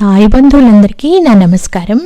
సాయి బంధువులందరికీ నా నమస్కారం.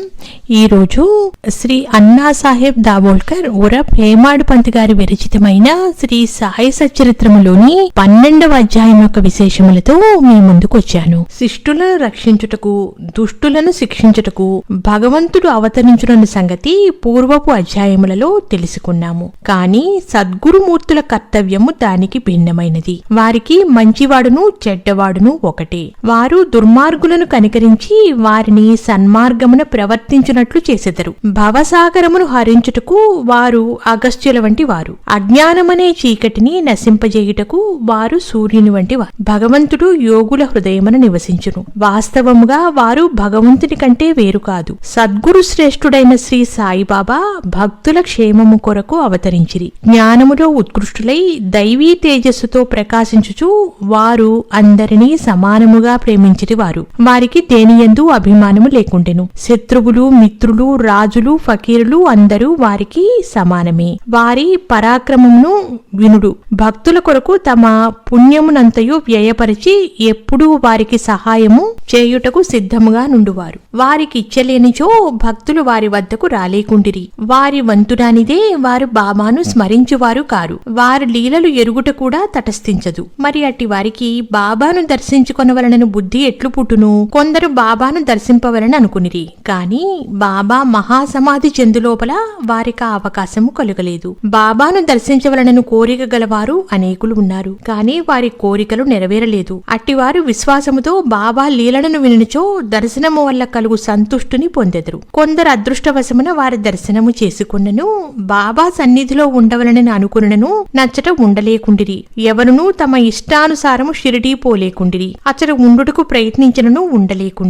ఈరోజు శ్రీ అన్నా సాహెబ్ దాబోల్కర్ ఉర ప్రేమాడు పంత్ గారి విరచితమైన శ్రీ సాయి సచరిత్రములోని పన్నెండవ అధ్యాయం యొక్క విశేషములతో మీ ముందుకు వచ్చాను శిష్టులను రక్షించుటకు దుష్టులను శిక్షించుటకు భగవంతుడు అవతరించున్న సంగతి పూర్వపు అధ్యాయములలో తెలుసుకున్నాము. కానీ సద్గురుమూర్తుల కర్తవ్యము దానికి భిన్నమైనది. వారికి మంచివాడును చెడ్డవాడును ఒకటే. వారు దుర్మార్గులను కనికరించి వారిని సన్మార్గమున ప్రవర్తించునట్లు చేసెదరు. భవసాగరమును హరించుటకు వారు అగస్త్యుల వంటి వారు. అజ్ఞానమనే చీకటిని నశింపజేయుటకు వారు సూర్యుని వంటి వారు. భగవంతుడు యోగుల హృదయమున నివసించును. వాస్తవముగా వారు భగవంతుని కంటే వేరు కాదు. సద్గురు శ్రేష్ఠుడైన శ్రీ సాయిబాబా భక్తుల క్షేమము కొరకు అవతరించిరి. జ్ఞానములో ఉత్కృష్టులై దైవీ తేజస్సుతో ప్రకాశించుచు వారు అందరినీ సమానముగా ప్రేమించిరి వారు. వారికి దేని దానియందు అభిమానము లేకుండెను. శత్రువులు మిత్రులు రాజులు ఫకీరులు అందరూ వారికి సమానమే. వారి పరాక్రమమును వినుడు. భక్తుల కొరకు తమ పుణ్యమునంతయు వ్యయపరిచి ఎప్పుడూ వారికి సహాయము చేయుటకు సిద్ధముగా నుండువారు. వారికి ఇచ్చలేనిచో భక్తులు వారి వద్దకు రాలేకుండిరి. వారి వంతురానిదే వారు బాబాను స్మరించువారు కారు. వారి లీలలు ఎరుగుట కూడా తటస్థించదు. మరి అట్టి వారికి బాబాను దర్శించుకొనవలనను బుద్ధి ఎట్లు పుట్టును కొందరు బాబాను దర్శింపవలని అనుకునిరి. కాని బాబా మహాసమాధి చెందులోపల వారికి ఆ అవకాశము కలుగలేదు. బాబాను దర్శించవలనను కోరిక గలవారు అనేకులు ఉన్నారు. కాని వారి కోరికలు నెరవేరలేదు. అట్టివారు విశ్వాసముతో బాబా లీలలను వినుచో దర్శనము వల్ల కలుగు సంతుష్టుని పొందెదరు. కొందరు అదృష్టవశమున వారి దర్శనము చేసుకున్నను బాబా సన్నిధిలో ఉండవలనని అనుకున్నను నచ్చట ఉండలేకుండిరి. ఎవరునూ తమ ఇష్టానుసారము షిరిడీ పోలేకుండిరి. అచ్చట ఉండుటకు ప్రయత్నించినను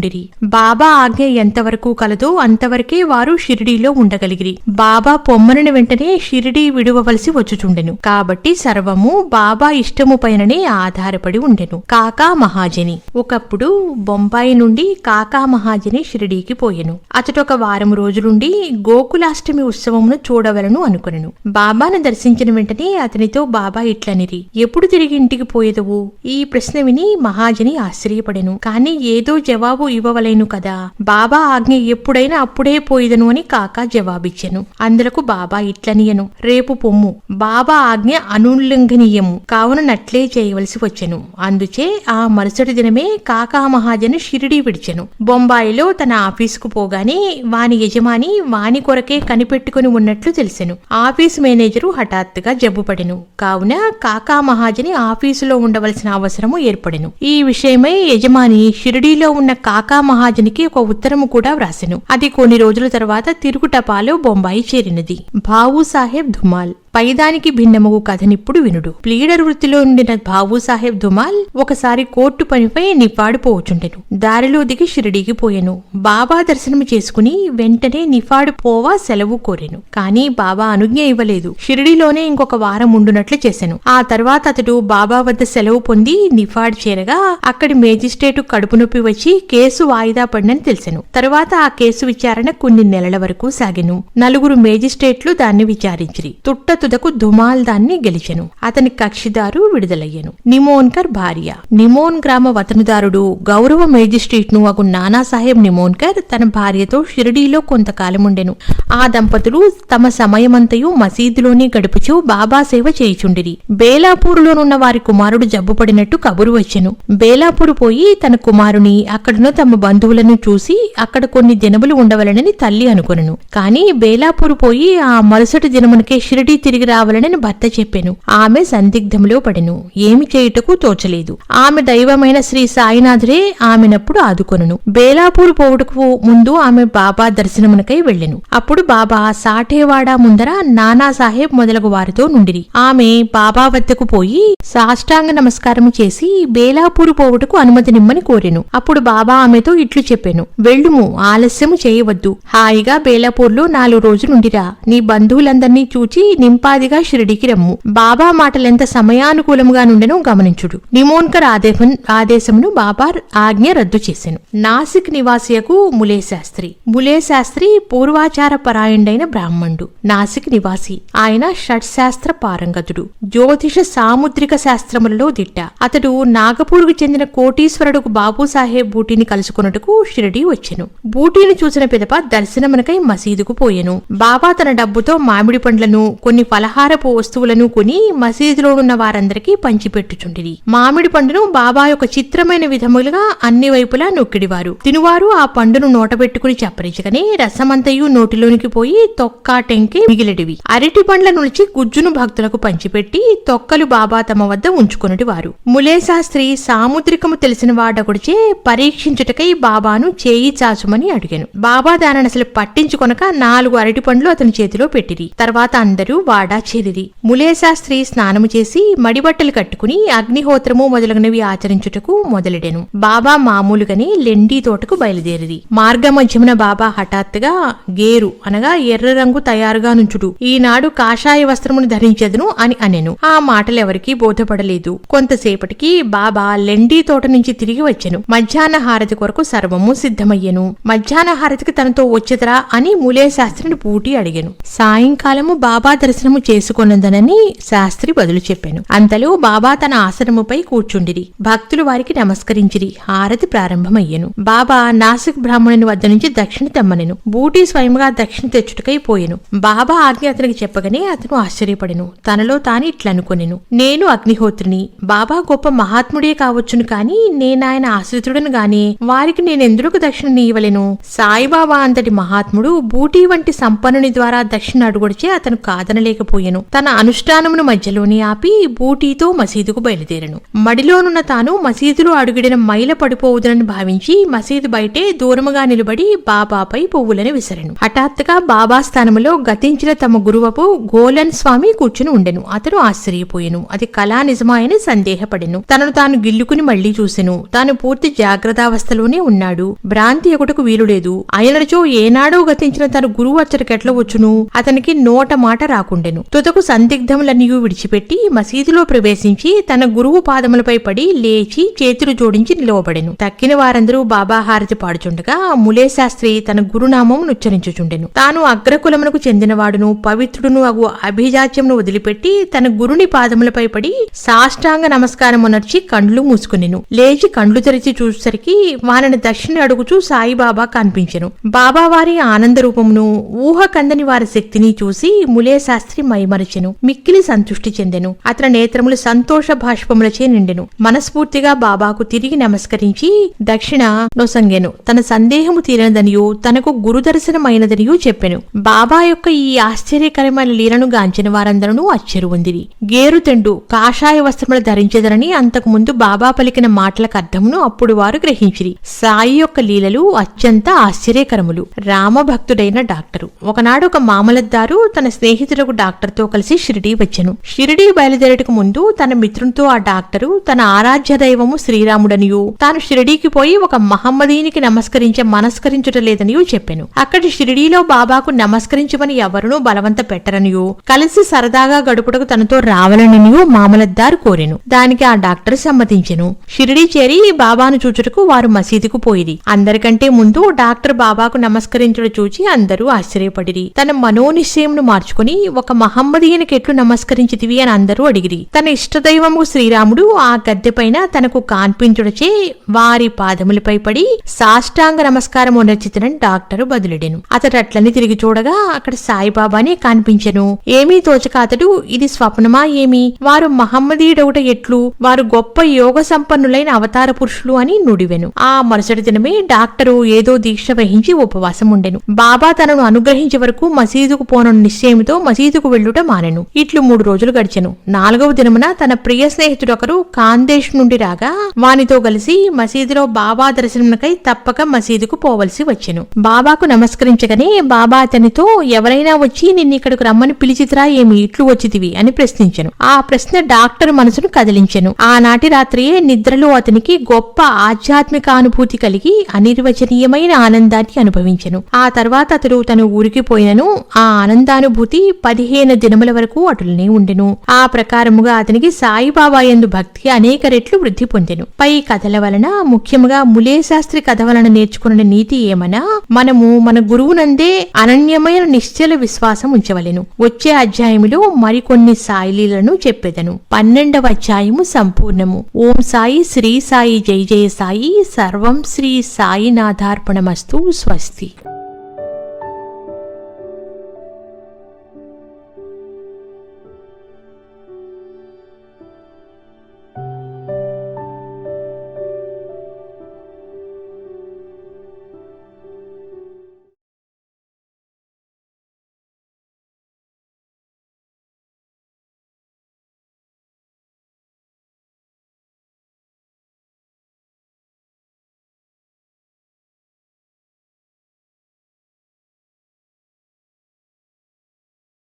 ఉండిరి. బాబా ఆజ్ఞ ఎంతవరకు కలదో అంతవరకే వారు షిరిడీలో ఉండగలిగిరి. బాబా పొమ్మనని వెంటనే షిరిడీ విడువవలసి వచ్చుచుండెను. కాబట్టి సర్వము బాబా ఇష్టము పైననే ఆధారపడి ఉండెను. కాకా మహాజని. ఒకప్పుడు బొంబాయి నుండి కాకా మహాజని షిరిడీకి పోయెను. అతడొక వారం రోజులుండి గోకులాష్టమి ఉత్సవమును చూడవలను అనుకునెను. బాబాను దర్శించిన వెంటనే అతనితో బాబా ఇట్లనిరి. ఎప్పుడు తిరిగి ఇంటికి పోయేదవు? ఈ ప్రశ్న విని మహాజని ఆశ్చర్యపడెను. కాని ఏదో జవాబు ఇవ్వవలేను కదా. బాబా ఆజ్ఞ ఎప్పుడైనా అప్పుడే పోయిదను అని కాకా జవాబిచ్చెను. అందులకు బాబా ఇట్లనియను రేపు పొమ్ము. బాబా ఆజ్ఞ అనుల్లంఘనీయము. కావున నట్లే చేయవలసి వచ్చెను. అందుచే ఆ మరుసటి దినమే కాకా మహాజను షిరిడి విడిచెను. బొంబాయిలో తన ఆఫీసుకు పోగానే వాని యజమాని వాని కొరకే కనిపెట్టుకుని ఉన్నట్లు తెలిసెను. ఆఫీసు మేనేజరు హఠాత్తుగా జబ్బుపడెను. కావున కాకా మహాజని ఆఫీసులో ఉండవలసిన అవసరము ఏర్పడెను. ఈ విషయమై యజమాని షిరిడీలో ఉన్న కాకా మహాజనికి ఒక ఉత్తరము కూడా వ్రాసెను. అది కొన్ని రోజుల తర్వాత తిరుగుటపాలో బొంబాయి చేరినది. బాబు సాహెబ్ ధుమాల్. పైదానికి భిన్నముగు కథనిప్పుడు వినుడు. ప్లీడర్ వృత్తిలో ఉండిన బాబుసాహెబ్ సాహెబ్ ఒకసారి కోర్టు పనిపై నిఫాడుపోవచుండెను దారిలో దిగి షిరిడీకి పోయెను. బాబా దర్శనం చేసుకుని వెంటనే నిఫాడు పోవా సెలవు కోరెను. కానీ బాబా అనుజ్ఞ ఇవ్వలేదు. షిరిడీలోనే ఇంకొక వారం ఉండునట్లు చేశాను ఆ తర్వాత అతడు బాబా వద్ద సెలవు పొంది నిఫాడ్ చేరగా అక్కడి మేజిస్ట్రేటు కడుపు నొప్పి వచ్చి కేసు వాయిదా పడినని తెలిసాను. తర్వాత ఆ కేసు విచారణ కొన్ని నెలల వరకు సాగెను. నలుగురు మేజిస్ట్రేట్లు దాన్ని విచారించిరి. తుట్ట తుదకు ధుమాల్ దాన్ని గెలిచెను. అతని కక్షిదారు విడుదలయ్యెను. నిమోన్కర్ భార్య. నిమోన్ గ్రామ వతనుదారుడు గౌరవ మేజిస్ట్రేట్ను అగు నానాసాహెబ్ నిమోన్కర్ తన భార్యతో షిరిడీలో కొంతకాలముండెను. ఆ దంపతులు తమ సమయమంతయు మసీదులోనే గడుపుచూ బాబా సేవ చేయుచుండిరి. బేలాపూరులోనున్న వారి కుమారుడు జబ్బుపడినట్టు కబురు వచ్చెను. బేలాపూరు పోయి తన కుమారుని అక్కడను తమ బంధువులను చూసి అక్కడ కొన్ని దినములు ఉండవలనని తల్లి అనుకొనను. కాని బేలాపూరు పోయి ఆ మరుసటి దినమునకే షిరిడీ తిరిగి రావాలని భర్త చెప్పెను. ఆమె సందిగ్ధంలో పడెను. ఏమి చేయుటకు తోచలేదు. ఆమె దైవమైన శ్రీ సాయినాథుడే ఆమెనప్పుడు ఆదుకొనును. బేలాపూర్ పోవుటకు ముందు ఆమె బాబా దర్శనమునకై వెళ్ళెను. అప్పుడు బాబా సాఠేవాడ ముందర నానా సాహెబ్ మొదలగు వారితో నుండిరి. ఆమె బాబా వద్దకు పోయి సాష్టాంగ నమస్కారం చేసి బేలాపూర్ పోవుటకు అనుమతినిమ్మని కోరెను. అప్పుడు బాబా ఆమెతో ఇట్లు చెప్పాను. వెళ్ళుము ఆలస్యము చేయవద్దు. హాయిగా బేలాపూర్లో నాలుగు రోజులుండిరా. నీ బంధువులందరినీ చూచి నింప ఇంపాదిగా షిరిడికి రమ్ము. బాబా మాటలెంత సమయానుకూలముగా నుండెను గమనించుడు. నిమోన్కర్ ఆదేశం ఆదేశమును బాబా ఆజ్ఞ రద్దు చేశాను నాసిక్ నివాసియకు ములే శాస్త్రి ములే శాస్త్రి పూర్వాచార పరాయణుడైన బ్రాహ్మణుడు. నాసిక్ నివాసి. ఆయన షట్శాస్త్ర పారంగతుడు. జ్యోతిష సాముద్రిక శాస్త్రములలో దిట్ట. అతడు నాగపూర్కు చెందిన కోటీశ్వరుడుకు బాబు సాహెబ్ బూటీని కలుసుకున్నట్టుకు షిరిడి వచ్చెను. బూటీని చూసిన పిదప దర్శనమునకై మసీదుకు పోయెను. బాబా తన డబ్బుతో మామిడి పండ్లను కొన్ని పలహారపు వస్తువులను కొని మసీదులోనున్న వారందరికీ పంచిపెట్టుచుండిరి. మామిడి పండును బాబా యొక్క చిత్రమైన విధములుగా అన్ని వైపులా నొక్కిడివారు. తినువారు ఆ పండును నోటబెట్టుకుని చప్పరించగానే రసమంతయు నోటిలోనికి పోయి తొక్కా టెంకి మిగిలిడివి. అరటి పండ్ల నుంచి గుజ్జును భక్తులకు పంచిపెట్టి తొక్కలు బాబా తమ వద్ద ఉంచుకున్నటి వారు ములే శాస్త్రి సాముద్రికము తెలిసిన వాడొకడిచే పరీక్షించుటకై బాబాను చేయి చాచుమని అడిగాను. బాబా దానిని అసలు పట్టించుకొనక నాలుగు అరటి పండ్లు అతని చేతిలో పెట్టిరి. తర్వాత అందరూ వాడా చేరిరి. ములే శాస్త్రి స్నానము చేసి మడిబట్టలు కట్టుకుని అగ్నిహోత్రము మొదలగునవి ఆచరించుటకు మొదలెడెను. బాబా మామూలుగానే లెండి తోటకు బయలుదేరిది మార్గ మధ్యమున బాబా హఠాత్తుగా గేరు అనగా ఎర్ర రంగు తయారుగా నుంచుడు. ఈనాడు కాషాయ వస్త్రమును ధరించెదను అని అనెను. ఆ మాటలెవరికీ బోధపడలేదు. కొంతసేపటికి బాబా లెండి తోట నుంచి తిరిగి వచ్చెను. మధ్యాహ్న హారతి కొరకు సర్వము సిద్ధమయ్యెను. మధ్యాహ్న హారతికి తనతో వచ్చెదరా అని ములే శాస్త్రిని పూటి అడిగాను. సాయంకాలము బాబా దర్శనం దర్శనము చేసుకొన్నదనని శాస్త్రి బదులు చెప్పాను. అంతలో బాబా తన ఆసనముపై కూర్చుండిరి. భక్తులు వారికి నమస్కరించిరి. హారతి ప్రారంభమయ్యను. బాబా నాసిక్ బ్రాహ్మణుని వద్ద నుంచి దక్షిణ తెమ్మనెను. బూటీ స్వయంగా దక్షిణ తెచ్చుటకై పోయెను. బాబా ఆజ్ఞ అతనికి చెప్పగానే అతను ఆశ్చర్యపడెను. తనలో తాను ఇట్లనుకొనెను నేను అగ్నిహోత్రిని. బాబా గొప్ప మహాత్ముడే కావచ్చును కాని నేనాయన ఆశ్రితుడను గాని వారికి నేనెందుకు దక్షిణ ఇవ్వలేను? సాయిబాబా అంతటి మహాత్ముడు బూటీ వంటి సంపన్నుని ద్వారా దక్షిణ అడుగుడిచే అతను కాదనలేక కాదనలేకపోయెను తన అనుష్ఠానమును మధ్యలోనే ఆపి బూటీతో మసీదుకు బయలుదేరను. మడిలోనున్న తాను మసీదులో అడుగిడిన మైల పడిపోవుదనని భావించి మసీదు బయటే దూరముగా నిలబడి బాబాపై పువ్వులను విసరను. హఠాత్తుగా బాబా స్థానములో గతించిన తమ గురువపు గోలన్ స్వామి కూర్చుని ఉండెను. అతను ఆశ్చర్యపోయెను. అది కళా నిజమాయని సందేహపడెను. తనను తాను గిల్లుకుని మళ్ళీ చూసెను. తాను పూర్తి జాగ్రత్తావస్థలోనే ఉన్నాడు. భ్రాంతి ఒకటకు వీలులేదు. ఆయనచో ఏనాడో గతించిన తన గురువు అచ్చరికెట్ల వచ్చును? అతనికి నోట మాట ఉండెను. తుదకు సందిగ్ధములన్నీ విడిచిపెట్టి మసీదులో ప్రవేశించి తన గురువు పాదములపై పడి లేచి చేతులు జోడించి నిలవబడెను. తక్కిన వారందరూ బాబా హారతి పాడుచుండగా ములే శాస్త్రి తన గురునామం ఉచ్చరించుచుండెను. తాను అగ్రకులమునకు చెందినవాడును పవిత్రుడును అగు అభిజాత్యమును వదిలిపెట్టి తన గురుని పాదములపై పడి సాష్టాంగ నమస్కారమునర్చి కండ్లు మూసుకునెను. లేచి కండ్లు తెరిచి చూసేసరికి వానని దక్షిణ అడుగుచూ సాయిబాబా కనిపించెను. బాబా వారి ఆనంద రూపమును ఊహ కందని వారి శక్తిని చూసి ములే శాస్త్రి మైమరచెను మిక్కిలి సంతుష్టి చెందెను. అతని నేత్రములు సంతోష భాష్పములచే నిండెను. మనస్ఫూర్తిగా బాబాకు తిరిగి నమస్కరించి దక్షిణ నొసంగెను. తన సందేహము తీరనదనియు తనకు గురుదర్శనమైనదనియూ చెప్పెను. బాబా యొక్క ఈ ఆశ్చర్యకరమైన లీలను గాంచిన వారందరూ అచ్చెరువొందిరి గేరుతెండు కాషాయ వస్త్రములు ధరించదరని అంతకు ముందు బాబా పలికిన మాటలకు అర్థమును అప్పుడు వారు గ్రహించిరి. సాయి యొక్క లీలలు అత్యంత ఆశ్చర్యకరములు. రామభక్తుడైన డాక్టరు. ఒకనాడు ఒక మామలద్దారు తన స్నేహితులకు డాక్టర్తో కలిసి షిరిడీ వచ్చెను. షిరిడీ బయలుదేరటకు ముందు తన మిత్రునితో ఆ డాక్టరు తన ఆరాధ్య దైవము శ్రీరాముడనియు. తాను షిరిడీకి పోయి ఒక మహమ్మదీనికి నమస్కరించే మనస్కరించుటలేదనియు చెప్పెను. అక్కడి షిరిడీలో బాబాకు నమస్కరించమని ఎవరునూ బలవంత పెట్టరనియు. కలిసి సరదాగా గడుపుటకు తనతో రావాలనియు మామలద్దారు కోరెను. దానికి ఆ డాక్టర్ సమ్మతించెను. షిరిడీ చేరి బాబాను చూచుటకు వారు మసీదుకు పోయిరి. అందరికంటే ముందు డాక్టర్ బాబాకు నమస్కరించడం చూచి అందరూ ఆశ్చర్యపడిరి. తన మనోనిశ్చయమును మార్చుకుని ఒక మహమ్మదీయునికి ఎట్లు నమస్కరించితివి అని అందరూ అడిగిరి. తన ఇష్టదైవము శ్రీరాముడు ఆ గద్దెపైన తనకు కాన్పించుడచే వారి పాదములపై పడి సాష్టాంగ నమస్కారం నచ్చితనని డాక్టరు బదులెడెను. అతడు అట్లని తిరిగి చూడగా అక్కడ సాయిబాబానే కనిపించెను. ఏమీ తోచక అతడు ఇది స్వప్నమా ఏమి? వారు మహమ్మదీయుడవుట ఎట్లు? వారు గొప్ప యోగ సంపన్నులైన అవతార పురుషులు అని నుడివెను. ఆ మరుసటి దినమే డాక్టరు ఏదో దీక్ష వహించి ఉపవాసం ఉండెను బాబా తనను అనుగ్రహించే వరకు మసీదుకు పోనను నిశ్చయముతో మసీదుకు వెళ్ళుట మానెను. ఇట్లు మూడు రోజులు గడిచెను. నాలుగవ దినమున తన ప్రియ స్నేహితుడొకరు కాందేశ్ నుండి రాగా వానితో కలిసి మసీదులో బాబా దర్శనమునకై తప్పక మసీదుకు పోవలసి వచ్చెను. బాబాకు నమస్కరించగానే బాబా అతనితో ఎవరైనా వచ్చి నిన్ను ఇక్కడికి రమ్మని పిలిచితిరా ఏమి ఇట్లు వచ్చితివి? అని ప్రశ్నించెను. ఆ ప్రశ్న డాక్టర్ మనసును కదిలించెను. ఆనాటి రాత్రియే నిద్రలో అతనికి గొప్ప ఆధ్యాత్మిక అనుభూతి కలిగి అనిర్వచనీయమైన ఆనందాన్ని అనుభవించెను. ఆ తర్వాత అతడు తన ఊరికి పోయినను. ఆ ఆనందానుభూతి పదిహేను పదిహేను దినముల వరకు అటులనే ఉండెను. ఆ ప్రకారముగా అతనికి సాయిబాబా ఎందు భక్తి అనేక రెట్లు వృద్ధి పొందెను. పై కథల వలన ముఖ్యముగా ములే శాస్త్రి కథ వలన నేర్చుకున్న నీతి ఏమనా మనము మన గురువునందే అనన్యమైన నిశ్చల విశ్వాసం ఉంచవలెను. వచ్చే అధ్యాయములో మరికొన్ని సాయిలీలను చెప్పెదను. పన్నెండవ అధ్యాయము సంపూర్ణము. ఓం సాయి శ్రీ సాయి జై జయ సాయి సర్వం శ్రీ సాయినాథార్పణమస్తు స్వస్తి.